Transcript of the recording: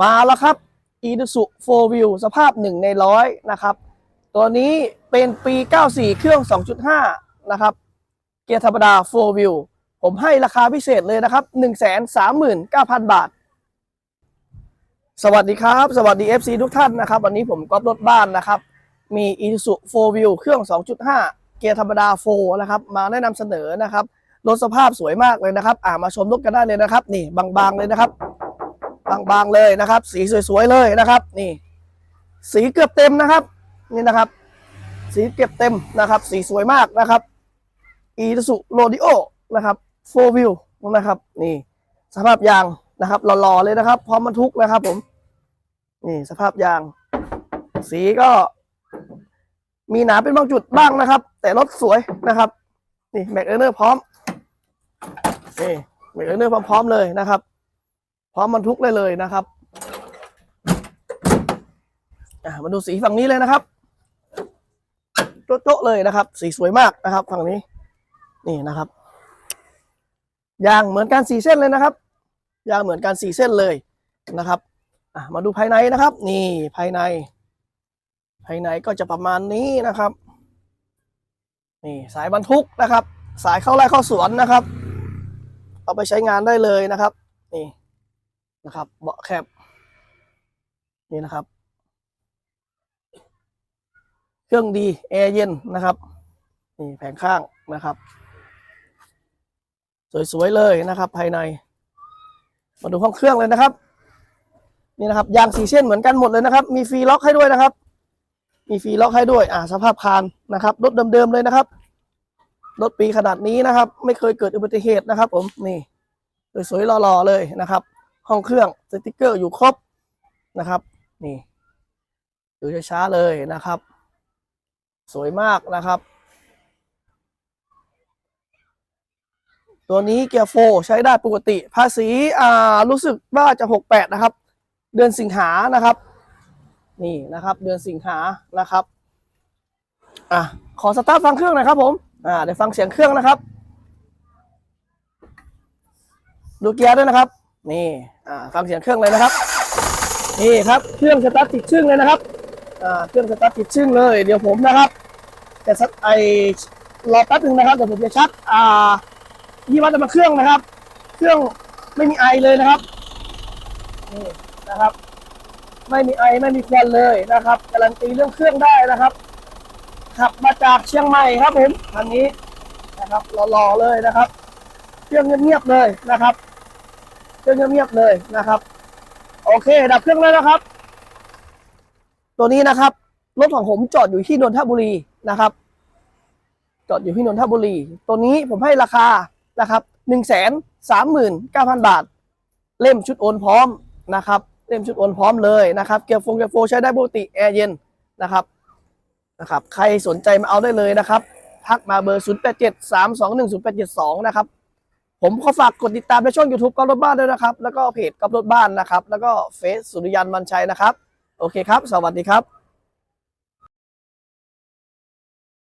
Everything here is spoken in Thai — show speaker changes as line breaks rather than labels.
มาแล้วครับ i d u s u 4 Wheel สภาพ 1 ในร้อยนะครับ ตัวนี้เป็นปี 94 เครื่อง 2.5 นะครับ เกียร์ธรรมดา 4 Wheel ผมให้ราคาพิเศษเลยนะครับ 139,000 บาท สวัสดีครับ สวัสดี FC ทุกท่านนะครับ วันนี้ผมก๊อฟรถบ้านนะครับ มี i d u s u 4 Wheel เครื่อง 2.5 เกียร์ธรรมดา 4 นะครับ มาแนะนำเสนอนะครับ รถสภาพสวยมากเลยนะครับ อ่ามาชมรถกันได้เลยนะครับ นี่บางๆเลยนะครับ บางๆเลยนะครับ สีสวยๆเลยนะครับ นี่ สีเกือบเต็มนะครับ นี่นะครับ สีเกือบเต็มนะครับ สีสวยมากนะครับอีสุโรดิโอนะครับโฟวิวนะครับ นี่ สภาพยางนะครับหล่อๆเลยนะครับ พร้อมบรรทุกนะครับ ผม นี่สภาพยาง สีก็ มีหนาเป็นบางจุดบ้างนะครับ แต่รถสวยนะครับ นี่แม็กเออร์เนอร์พร้อมนี่แม็กเออร์เนอร์พร้อมๆเลยนะครับ พร้อมบรรทุกเลยเลยนะครับมาดูสีฝั่งนี้เลยนะครับโจ๊ะเลยนะครับ สีสวยมากนะครับ ฝั่งนี้ นี่นะครับยางเหมือนกันสีเส้นเลยนะครับยางเหมือนกันสีเส้นเลยนะครับมาดูภายในนะครับ นี่ภายใน ภายในก็จะประมาณนี้นะครับ นี่สายบรรทุกนะครับ สายเข้าไร่เข้าสวนนะครับ เอาไปใช้งานได้เลยนะครับ นี่ นะครับ เบาะแคบนี่นะครับ เครื่องดีแอร์เย็นนะครับนี่แผงข้างนะครับ สวยๆเลยนะครับ ภายใน มาดูห้องเครื่องเลยนะครับ นี่นะครับยางสีเส้นเหมือนกันหมดเลยนะครับ มีฟรีล็อกให้ด้วยนะครับ มีฟรีล็อกให้ด้วย อ่าสภาพคานนะครับรถเดิมๆเลยนะครับรถปีขนาดนี้นะครับ ไม่เคยเกิดอุบัติเหตุนะครับ ผมนี่สวยๆหล่อๆเลยนะครับ ห้องเครื่องสติกเกอร์อยู่ครบนะครับ นี่ดูช้าๆเลยนะครับ สวยมากนะครับ ตัวนี้เกียร์โฟใช้ได้ปกติภาษีอ่ารู้สึกว่าจะหกแปดนะครับ เดือนสิงหานะครับ นี่นะครับ เดือนสิงหานะครับอะขอสตาร์ทฟังเครื่องน่อยครับผมอ่าเดี๋ยวฟังเสียงเครื่องนะครับ ดูเกียร์ด้วยนะครับ นี่อ่าฟังเสียงเครื่องเลยนะครับ นี่ครับเครื่องสตาร์ทติดชึ่งเลยนะครับอ่าเครื่องสตาร์ทติดชึ่งเลย เดี๋ยวผมนะครับจะสักไอรอแป๊บหนึ่งนะครับเดี๋ยวผมจะชักอ่ายี่วัดมาเครื่องนะครับ เครื่องไม่มีไอเลยนะครับนี่นะครับ ไม่มีไอไม่มีควันเลยนะครับการันตีเรื่องเครื่องได้นะครับขับมาจากเชียงใหม่ครับผมคันนี้นะครับหล่อๆเลยนะครับ เครื่องเงียบๆเลยนะครับ เครื่องเงียบๆเลยนะครับ โอเค ดับเครื่องแล้วนะครับ ตัวนี้นะครับรถของผมจอดอยู่ที่นนทบุรีนะครับ จอดอยู่ที่นนทบุรี ตัวนี้ผมให้ราคานะครับหนึ่งแสนสามหมื่นเก้าพันบาท เล่มชุดโอนพร้อมนะครับ เล่มชุดโอนพร้อมเลยนะครับ เกียร์ฟงเกียร์โฟใช้ได้ปกติแอร์เย็นนะครับนะครับ ใครสนใจมาเอาได้เลยนะครับ ทักมาเบอร์ 0 8 7 3 2 1 0 8 7 2 นะครับ ผมขอฝากกดติดตามในช่อง YouTube กับรถบ้านด้วยนะครับ แล้วก็เพจกับรถบ้านนะครับ แล้วก็เฟซสุริยันมันชัยนะครับ โอเคครับ สวัสดีครับ